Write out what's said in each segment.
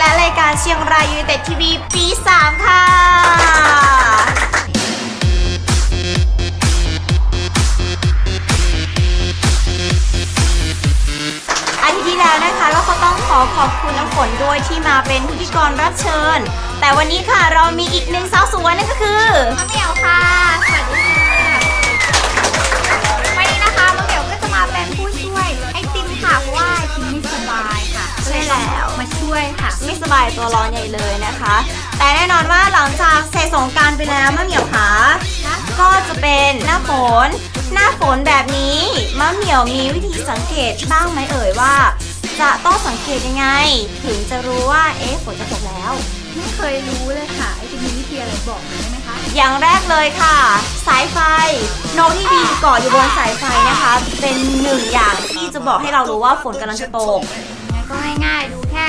และรายการเชียงรายยูนเต็ดทีวีปี 3 ค่ะ อาทิตย์ที่แล้วนะคะเราก็ต้องขอขอบคุณน้ำฝนด้วยที่มาเป็นพิธีกรรับเชิญ แต่วันนี้ค่ะเรามีอีกหนึ่งสาวสวยนั่นก็คือมะเหมียวค่ะสวัส อนว่าหลังจากเสร็จสงกรารไปแล้วมะเหมียวคะก็จะเป็นหน้าฝน หน้าฝนแบบนี้มะเหมียวมีวิธีสังเกตบ้างไหมเอ่ยว่า จะต้องสังเกตยังไง ถึงจะรู้ว่าเอ๊ะฝนจะตกแล้ว ไม่เคยรู้เลยค่ะไอติมมีวิธีอะไรบอกหน่อยได้ไหมคะอย่างแรกเลยค่ะ สายไฟโนตที่ดีเกาะอยู่บนสายไฟนะคะ เป็นหนึ่งอย่างที่จะบอกให้เรารู้ว่าฝนกำลังจะตกงั้นก็ง่ายๆดูแค่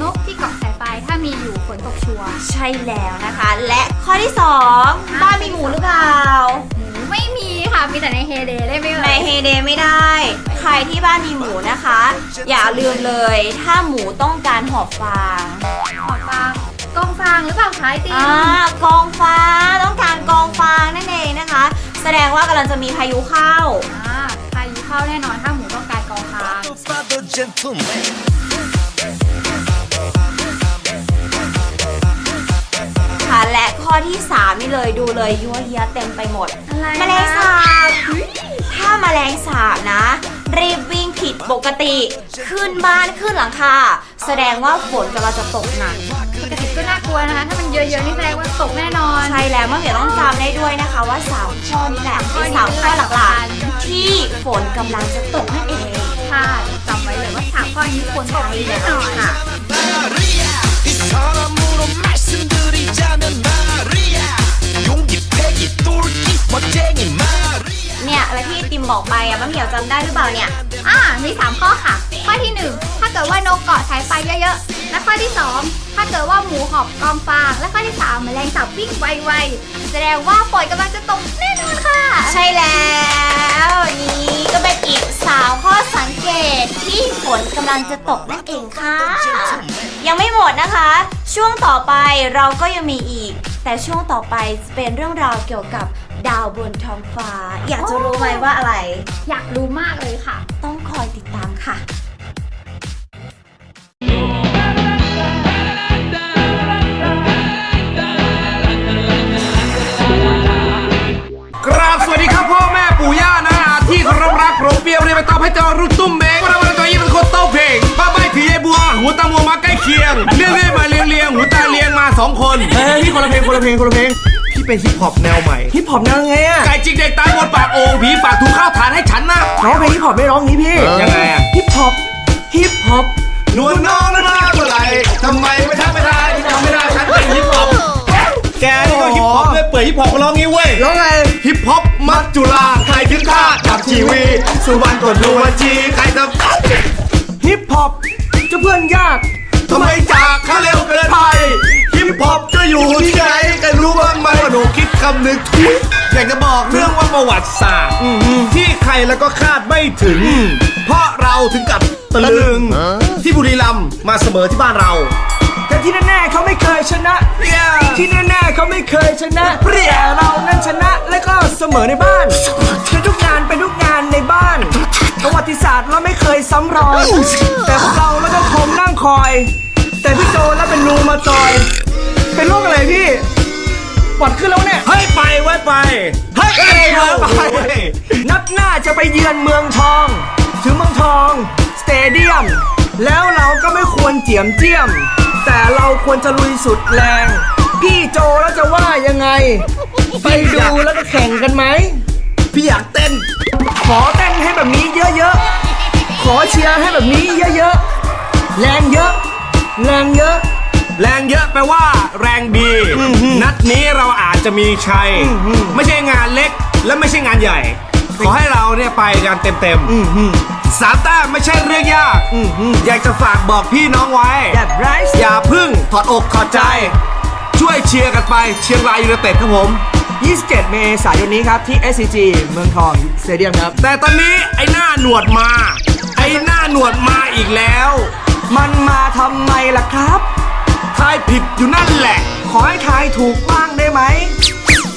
นกที่เกาะสาย ไฟถ้ามีอยู่ฝนตกชัวร์ใช่แล้วนะคะ และข้อที่สองบ้านมีหมูหรือเปล่าหมูไม่มีค่ะ มีแต่ในเฮเดได้ไหมเอ่ย ในเฮเดไม่ได้ ใครที่บ้านมีหมูนะคะ อย่าลืมเลย ถ้าหมูต้องการหอบฟางหอฟางกองฟางหรือเปล่าคะไอติมอ่ากองฟางต้องการกองฟางนั่นเองนะคะ แสดงว่ากำลังจะมีพายุเข้าอ่าพายุเข้าแน่นอนถ้าหมูต้องการกองฟาง และข้อที่ 3 นี่เลยดูเลยยั่วเยียเต็มไปหมดอะไรแมลงสาบถ้าแมลงสาบนะ รีบวิ่งผิดปกติ ขึ้นบ้านขึ้นหลังคาแสดงว่าฝนกำลังจะตกหนักปกติก็น่ากลัวนะคะ ถ้ามันเยอะๆนี่แสดงว่าตกแน่นอน ใช่แล้วเมื่อกี้ต้องจำได้ด้วยนะคะ ว่าสามข้อนี้แหละเป็นสามข้อหลักๆที่ฝนกำลังจะตกนั่นเองค่ะจำไว้เลยว่าสามข้อนี้ควรตกแน่นอนค่ะ 이 사람으로 말씀드리자면 말이야 용기 패기 똘끼 멋쟁이 말이야 เนี่ยอะไรที่ติมบอกไปอะมะเหมียวจำได้หรือเปล่าเนี่ย อ่ามีสามข้อค่ะ ข้อที่หนึ่งถ้าเกิดว่านกเกาะสายไฟเยอะๆ และข้อที่สองถ้าเกิดว่าหมูหอบกองฟาง และข้อที่สามแมลงสาบวิ่งไวๆ แสดงว่าฝนกำลังจะตกแน่นอนค่ะ ใช่แล้วนี่ก็เป็น อีกสาวข้อสังเกตที่ฝนกำลังจะตกนั่นเองค่ะ ยังไม่หมดนะคะ ช่วงต่อไปเราก็ยังมีอีก แต่ช่วงต่อไปจะเป็นเรื่องราวเกี่ยวกับดาวบนท้องฟ้า อยากจะรู้ไหมว่าอะไร อยากรู้มากเลยค่ะ ต้องคอยติดตามค่ะ องคนเฮ้ยพี่คนละเพลงคนละเพลงคนละเพลงพี่เป็นฮิปฮอปแนวใหม่ฮิปฮอปแนวไงอะไก่จิกเด็กตายบนปากโอ่งผีฝากถุงข้าวฐานให้ฉันนะร้องเพลงฮิปฮอปไม่ร้องงี้พี่ยังไงอะฮิปฮอปฮิปฮอปนวลน้องนั้นมาเมื่อไหร่ทำไมไม่ทำไม่ได้ทำไม่ได้ฉันเป็นฮิปฮอปแกนี่ก็ฮิปฮอปด้วยเปิดฮิปฮอปก็ร้องงี้เว้ยร้องไงฮิปฮอปมัจจุราใครถึงข้าจับชีวีสุวรรณกดดูวันจีใครจะฮิปฮอปจะเพื่อนยากทำไมจากข้าเร็วเกินไปฮิปฮ อปจะอยู่ที่ไหนกันรู้บ้างไหมว่าหนูคิดคำนึงทุยอยากจะบอกเรื่องว่าประวัติศาสตร์ที่ใครแล้วก็คาดไม่ถึง เพราะเราถึงกับตะลึง ที่บุรีรัมย์มาเสมอที่บ้านเรา แต่ที่แน่ๆเขาไม่เคยชนะ ที่แน่ๆเขาไม่เคยชนะแต่เรานั้นชนะและก็เสมอในบ้านเป็นทุกงานเป็นทุกงานในบ้าน ประวัติศาสตร์เราไม่เคยซ้ำรอย แต่พวกเราแล้วก็คมนั่งคอย แต่พี่โจแล้วเป็นรูมาจอย เป็นโรคอะไรพี่ปอดขึ้นแล้วเนี่ย เฮ้ยไปไว้ไป เฮ้ยอะไรวะไปนัดหน้าจะไปเยือนเมืองทอง ถึงเมืองทอง สเตเดียม แล้วเราก็ไม่ควรเจียมเจียม แต่เราควรจะลุยสุดแรง พี่โจแล้วจะว่ายังไง ไปดูแล้วก็แข่งกันไหม พี่อยากเต้น ขอเต้นให้แบบนี้เยอะๆ ขอเชียร์ให้แบบนี้เยอะๆ แรงเยอะ แรงเยอะ แรงเยอะแปลว่า แรงดี นัดนี้เราอาจจะมีชัย ไม่ใช่งานเล็กและไม่ใช่งานใหญ่ ขอให้เราเนี่ยไปกันเต็มๆสามแต้มไม่ใช่เรื่องยาก อยากจะฝากบอกพี่น้องไว้แบบไรซ์อย่าพึ่งถอดอกถอดใจ ช่วยเชียร์กันไปเชียงรายยูไนเต็ดครับผม 27 เมษายนนี้ครับ ที่ SCG เมืองทองสเตเดียมครับ แต่ตอนนี้ไอ้หน้าหนวดมา ไอ้หน้าหนวดมาอีกแล้ว มันมาทำไมล่ะครับ ทายผิดอยู่นั่นแหละ ขอให้ทายถูกบ้างได้ไหม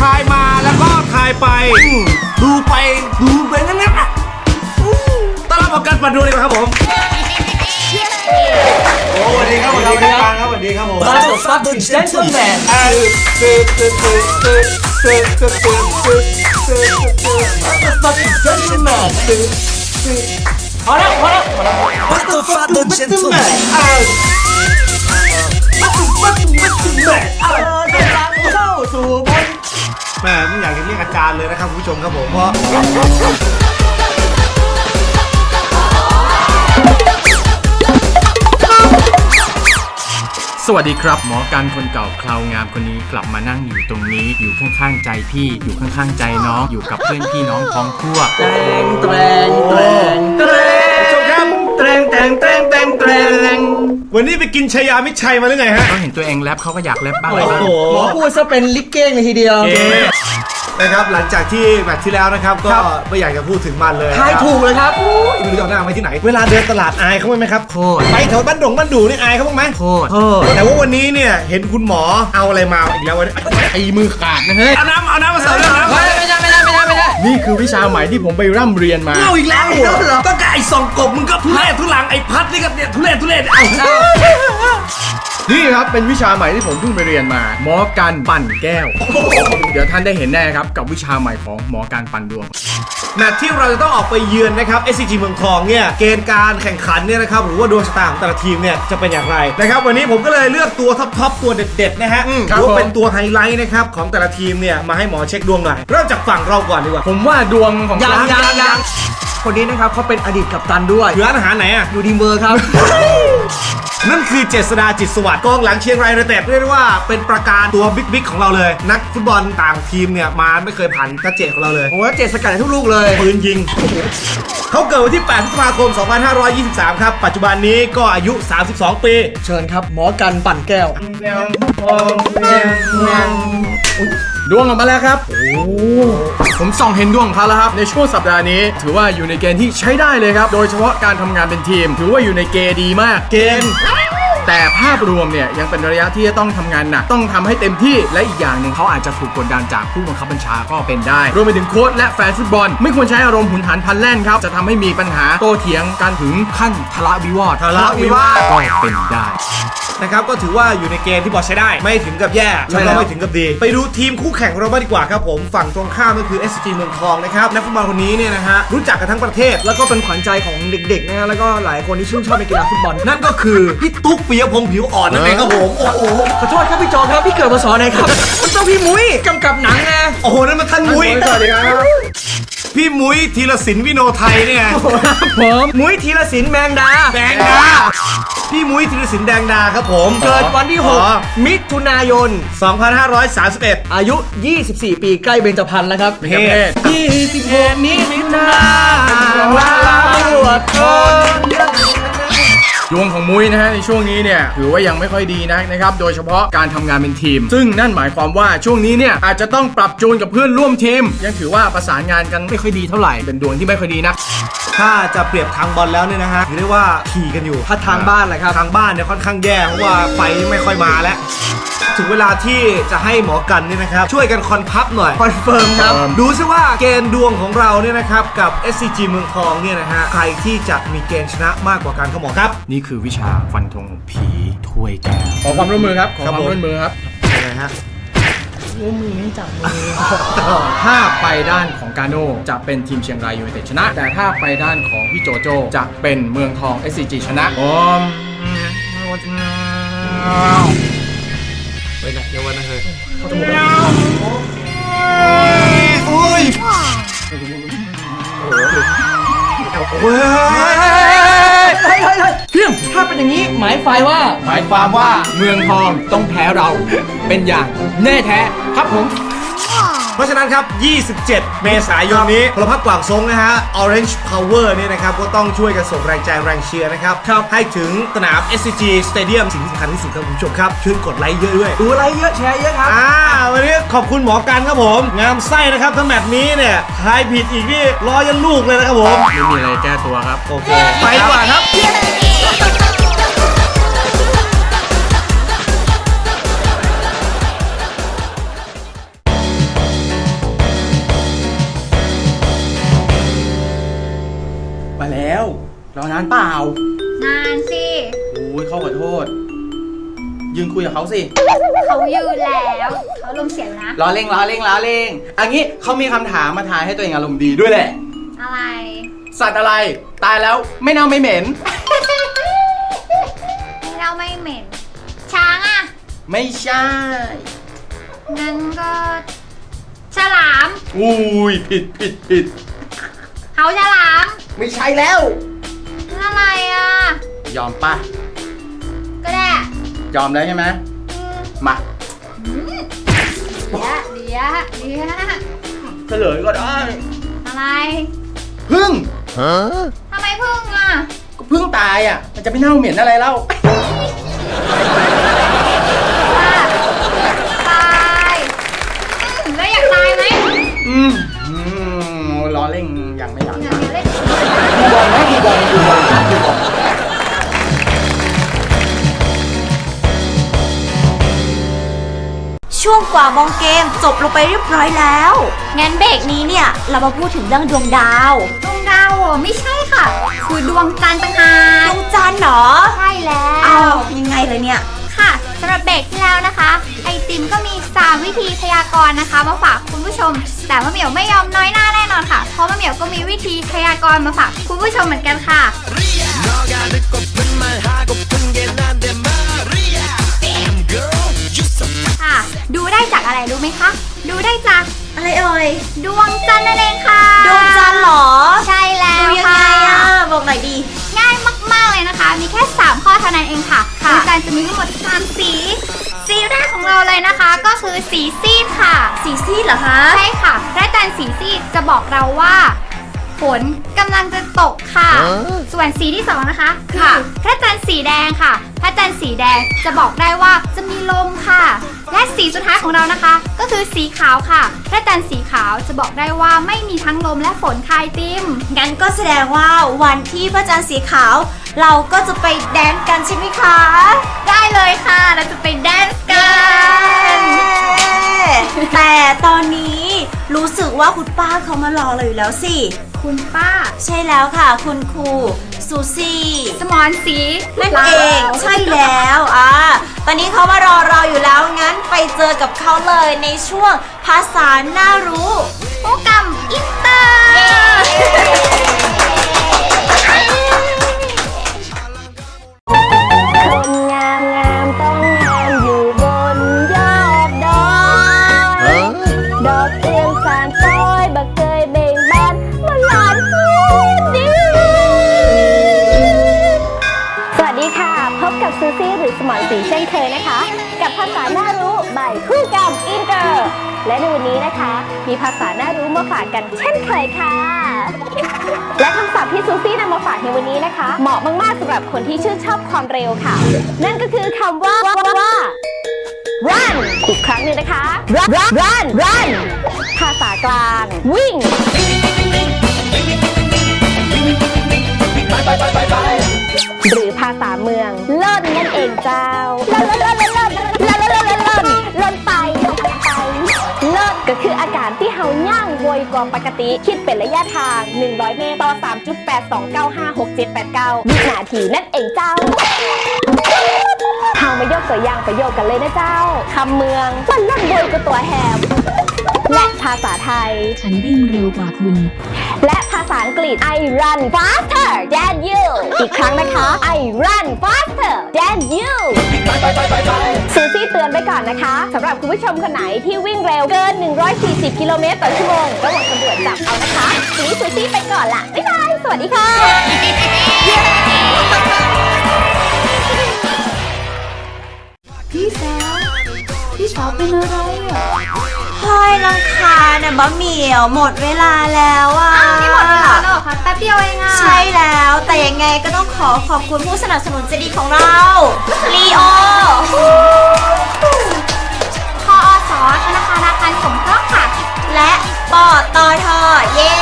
ทายมาแล้วก็ทายไปดูไปดูไปงั้นๆอะต้อนรับออกัสมาดูเลยครับผม โอ้สวัสดีครับสวัสดีครับปางครับสวัสดีครับผม Battle Fucking Gentleman พ Battle Fucking Gentleman พอแล้วพอแล้ว Battle Fucking Gentleman อ มัดตุมัดตุมัดตุแม่เออกำลังเข้าสู่บนแม่ไม่อยากจะเรียกอาจารย์เลยนะครับคุณผู้ชมครับผมเพราะสวัสดีครับ หมอกันคนเก่าคราวงามคนนี้กลับมานั่งอยู่ตรงนี้ อยู่ข้างๆใจพี่อยู่ข้างๆใจน้อง อยู่กับเพื่อนพี่น้องพ้องพวกแตงแตงแตงแตงผู้ชมครับแตงแตงแตงแต งแตงวันนี้ไปกินชายามิตรชัยมาหรือไงฮะเขาเห็นตัวเองแรปเขาก็อยากแรปบ้างโอ้โหหมอพูดซะเป็นลิเก้งเลยทีเดียว นะครับหลังจากที่แมตช์ที่แล้วนะครับ ก็ไม่อยากจะพูดถึงมันเลยทายถูกเลยครับ ไม่รู้จะเอาหน้าไปที่ไหน เวลาเดินตลาดอายเขาไหมครับ โคตร ไปแถวบ้านดงบ้านดูนี่อายเขาบ้างไหมโคตรแต่ว่าวันนี้เนี่ยเห็นคุณหมอเอาอะไรมาอีกแล้ววะเนี่ยไอ้มือขาดนะเฮ้ย เอาน้ำเอาน้ำมาเสิร์ฟแล้วนะ นี่คือวิชาใหม่ที่ผมไปร่ำเรียนมาเอาอีกแล้วเหรอต้องการไอ้ส่องกบมึงก็ทุเรศทุลังไอ้พัดนี่ก็เนี่ยทุเรศทุเรศเอา นี่ครับเป็นวิชาใหม่ที่ผมเพิ่งไปเรียนมา หมอการปั่นแก้ว เดี๋ยวท่านได้เห็นแน่ครับกับวิชาใหม่ของหมอการปั่นดวง แมตช์ที่เราจะต้องออกไปเยือนนะครับ SCG เมืองทองเนี่ย เกณฑ์การแข่งขันเนี่ยนะครับ หรือว่าดวงชะตาของแต่ละทีมเนี่ยจะเป็นอย่างไรนะครับ วันนี้ผมก็เลยเลือกตัวท็อปๆตัวเด็ดๆนะฮะอืมหครับรือว่าเป็นผมตัวไฮไลท์นะครับของแต่ละทีมเนี่ยมาให้หมอเช็คดวงหน่อย เริ่มจากฝั่งเราก่อนดีกว่าผมว่าดวงของยังเรายังยังคนนี้นะครับเขาเป็นอดีตกัปตันด้วยคือร้านอาหารไหนอะ อยู่ดีเมอร์ครับ นั่นคือเจษดาจิตสวัสดิ์กองหลังเชียงรายยูไนเต็ดเรียกได้ว่าเป็นประการตัวบิ๊กๆของเราเลย นักฟุตบอลต่างทีมเนี่ยมาไม่เคยผ่านทัเจตของเราเลยโอ้โหเจ็ดสกัดได้ทุกลูกเลยปืนยิงเขาเกิดวันที่ 8 พฤษภาคม 2523 ครับ ปัจจุบันนี้ก็อายุ 32 ปี เชิญครับ หมอกันปั่นแก้ว ดวงออกมาแล้วครับโอ้ผมส่องเห็นดวงเขาแล้วครับ ในช่วงสัปดาห์นี้ ถือว่าอยู่ในเกณฑ์ที่ใช้ได้เลยครับ โดยเฉพาะการทำงานเป็นทีม ถือว่าอยู่ในเกณฑ์ดีมาก เกณฑ์ แต่ภาพรวมเนี่ยยังเป็นระยะที่จะต้องทำงานหนักต้องทำให้เต็มที่และอีกอย่างหนึ่งเขาอาจจะถูกกดดันจากผู้บังคับบัญชาก็เป็นได้ รวมไปถึงโค้ชและแฟนฟุตบอล ไม่ควรใช้อารมณ์หุนหันพลันแล่นครับ จะทำให้มีปัญหาโต้เถียงกันถึงขั้นทะเลาะวิวาททะเลาะวิวาทก็เป็นได้นะครับก็ถือว่าอยู่ในเกณฑ์ที่พอใช้ได้ ไม่ถึงกับแย่ใช่แล้วแล้วก็ไม่ถึงกับดี ไปดูทีมคู่แข่งของเราบ้างดีกว่าครับผมฝั่งตรงข้ามก็คือ SCG เมืองทองนะครับนักฟุตบอลคนนี้เนี่ยนะฮะรู้จักกันทั้งประเทศ แล้วก็เป็นขวัญใจของเด็กๆนะฮะแล้วก็หลายคนที่ชื่นชอบในกีฬาฟุตบอลนั่นก็คือพี่ตุ๊กปิยพงษ์ผิวอ่อนนั่นเองครับผมโอ้โหขอโทษครับพี่จอมครับพี่เกิดมาสอนไหนครับมันต้องพี่มุ้ยกำกับหนังไงโอ้โหนั่นมันท่านมุ้ยสวัสดีครับพี่มุ้ยธีรศิลป์วิโนไทยเนี่ยผมมุ้ยธีรศิลป์แมงดาแดงดาพี่มุ้ยธีรศิลป์แดงดาครับผมเกิดวันที่อ๋อ6มิถุนายน 2531 อายุ 24 ปีใกล้เบญจพรรณแล้วครับเป็นประเภท26มิถุนาลาบวชคน ดวงของมุ้ยนะฮะในช่วงนี้เนี่ยถือว่ายังไม่ค่อยดีนักนะครับโดยเฉพาะการทำงานเป็นทีม ซึ่งนั่นหมายความว่าช่วงนี้เนี่ยอาจจะต้องปรับจูนกับเพื่อนร่วมทีม ยังถือว่าประสานงานกันไม่ค่อยดีเท่าไหร่เป็นดวงที่ไม่ค่อยดีนักถ้าจะเปรียบทางบอลแล้วเนี่ยนะฮะถือได้ว่าขี่กันอยู่ถ้าทางบ้านแหละครับทางบ้านเนี่ยค่อนข้างแย่เพราะว่าไฟไม่ค่อยมาแล้วถึงเวลาที่จะให้หมอกันเนี่ยนะครับ ช่วยกันคอนพับหน่อยคอนเฟิร์มครับ ดูซิว่าเกณฑ์ดวงของเราเนี่ยนะครับ กับ SCG เมืองทองเนี่ยนะฮะ ใครที่จะมีเกณฑ์ชนะมากกว่ากันครับหมอครับนี่คือวิชาฟันธงผีถ้วยแก้ว ขอความร่วมมือครับ ขอครับความผม ร่วมมือครับ ยังไงฮะถ้าไปด้านของกาโน่จะเป็นทีมเชียงรายยูไนเต็ดชนะ แต่ถ้าไปด้านของพี่โจโจจะเป็นเมืองทอง SCG ชนะผมไปไหนเดี๋ยววันนะเฮ้ยโอ้ยเว้ย เฮ้ยเฮ้ยเฮ้ยเพียงถ้าเป็นอย่างนี้หมายไฟว่า หมายความว่าเมืองทองต้องแพ้เรา เป็นอย่างแน่แท้ครับผม เพราะฉะนั้นครับ 27 เมษายนนี้พลพักกวางซงนะฮะ Orange Power เนี่ยนะครับ ก็ต้องช่วยกันส่งแรงใจแรงเชียร์นะครับ ให้ถึงสนาม SCG Stadium สิ่งที่สำคัญที่สุดครับคุณผู้ชมครับ ช่วยกดไลค์เยอะด้วย ดูอะไรเยอะแชร์เยอะครับ อ่า วันนี้ขอบคุณหมอกันครับผม งามไส้นะครับถ้าแมตช์นี้เนี่ยทายผิดอีกนี่รอยันลูกเลยนะครับผม ไม่มีอะไรแก้ตัวครับ โอเค ไปดีกว่าครับ แล้ว รอนานเปล่านานสิ โอ้ยเขาขอโทษ ยืนคุยกับเขาสิเขายืนแล้วเขาลมเสียงนะ ล้อเล่งล้อเล่งล้อเล่งอันนี้เขามีคำถามมาทายให้ตัวเองอารมณ์ดีด้วยแหละ อะไร สัตว์อะไร ตายแล้วไม่เน่าไม่เหม็นนี่เราไม่เหม็น ช้างอะ ไม่ใช่ งั้นก็ ฉลาม อุ้ยผิดผิดผิดเขาฉลาม ไม่ใช่แล้วอะไรอะ ยอมป่ะ ก็ได้ยอมแล้วใช่ไหมอืมมาเดี๋ยวเดี๋ยวเดี๋ยวเฉลยก็ได้อะไรพึ่งทำไมพึ่งอะ ก็พึ่งตายอะ มันจะไม่เน่าเหม็นอะไรเล่าว่ วงกว่ามองเกมจบลงไปเรียบร้อยแล้ว งั้นเบรกนี้เนี่ย เรามาพูดถึงเรื่องดวงดาว ดวงดาวเหรอไม่ใช่ค่ะ คือดวงจันทร์ต่างหาดกวงจันทร์เหรอใช่แล้เอาวยังไงเลยเนี่ย ค่ะสำหรับเบรกที่แล้วนะคะ ไอติมก็มี 3 วิธีพยากรณ์นะคะ มาฝากคุณผู้ชม แต่มะเหมียวไม่ยอมน้อยหน้าแน่นอนค่ะ เพราะมะเหมียวก็มีวิธีพยากรณ์มาฝากคุณผู้ชมเหมือนกันค่ะค่ะ ดูได้จากอะไรรู้ไหมคะ ดูได้จากอะไรเอ่ย ดวงจันทร์นั่นเองค่ะดวงจันทร์เหรอ ใช่แล้ดูวยังไงค่ะอะ บอกหน่อยดี ง่ายมากๆเลยนะคะ มีแค่ 3 ข้อเท่านั้นเองค่ะค่ะดวงจันทร์จะมีทั้งหมด3สี สีแรกของเราเลยนะคะ ก็คือสีซีดค่ะ สีซีดเหรอคะ ใช่ค่ะพระจันทร์สีซีดจะบอกเราว่า ฝนกำลังจะตกค่ะ ส่วนสีที่สองนะคะคือค่ะพระจันทร์สีแดงค่ะ พระจันทร์สีแดงจะบอกได้ว่าจะมีลมค่ะ และสีสุดท้ายของเรานะคะ ก็คือสีขาวค่ะ พระจันทร์สีขาวจะบอกได้ว่าไม่มีทั้งลมและฝนคายติมงั้นก็แสดงว่าวันที่พระจันทร์สีขาว เราก็จะไปแดนซ์กันใช่ไหมคะ ได้เลยค่ะ เราจะไปแดนซ์กัน แต่ตอนนี้รู้สึกว่าคุณป้าเขามารอเราอยู่แล้วสิคุณป้า ใช่แล้วค่ะ คุณครูซูซี่สมอนสีนั่นเองใช่แล้วอ่าตอนนี้เขามารอเราอยู่แล้วงั้นไปเจอกับเขาเลยในช่วงภาษาน่ารู้โปรแกรมอินเตอร์ กกันเช่นเคยค่ะ และคำศัพท์ที่ซูซี่นำมาฝากในวันนี้นะคะ เหมาะมากๆสำหรับคนที่ชื่นชอบความเร็วค่ะ นั่นก็คือคำว่าว่าว่า run อีกครั้งหนึ่งนะคะ run run run ภาษากลาง วิ่ง หรือภาษาเมือง เล่นนั่นเองเจ้าเล่นเล่นเล่น ก็คืออาการที่เฮาย่างโวยกว่าปกติ คิดเป็นระยะทาง 100 เมตร ต่อ 3.82956789 วินาทีนั่นเองเจ้าเฮามายกตัวอย่างประโยคกันเลยนะเจ้าคำเมืองมันเล่นโวยกว่าตัวแฮม และภาษาไทย ฉันวิ่งเร็วกว่าคุณ และภาษาอังกฤษ I run faster than you อีกครั้งนะคะ I run faster than you ซูซี่เตือนไปก่อนนะคะสำหรับคุณผู้ชมคนไหนที่วิ่งเร็วเกิน 140 กิโลเมตรต่อชั่วโมงระวังตำรวจจับเอานะคะทีนี้ซูซี่ไปก่อนละบ๊ายบาย สวัสดีค่ะพี่สาวพี่สาวเป็นอะไรอะ เฮ้ยลังคาญน่ะบะเหมียวหมดเวลาแล้วอะ อ้าวนี่หมดเวลาแล้วเหรอคะแป๊บเดียวเองอะ ใช่แล้วแต่ยังไงก็ต้องขอขอบคุณผู้สนับสนุนใจดีของเราลีโอพออสธนาคารอาคารสงเคราะห์ค่ะ และปอตอทอเย้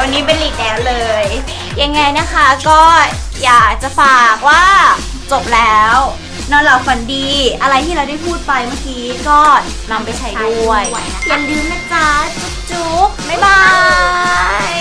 วันนี้เป็นลีดแล้วเลย ยังไงนะคะก็อยากจะฝากว่าจบแล้ว นอนหลับฝันดี อะไรที่เราได้พูดไปเมื่อกี้ก็นำไปใช้ด้วย อย่าลืมนะจ๊ะ จุ๊บจุ๊บ๊ายบาย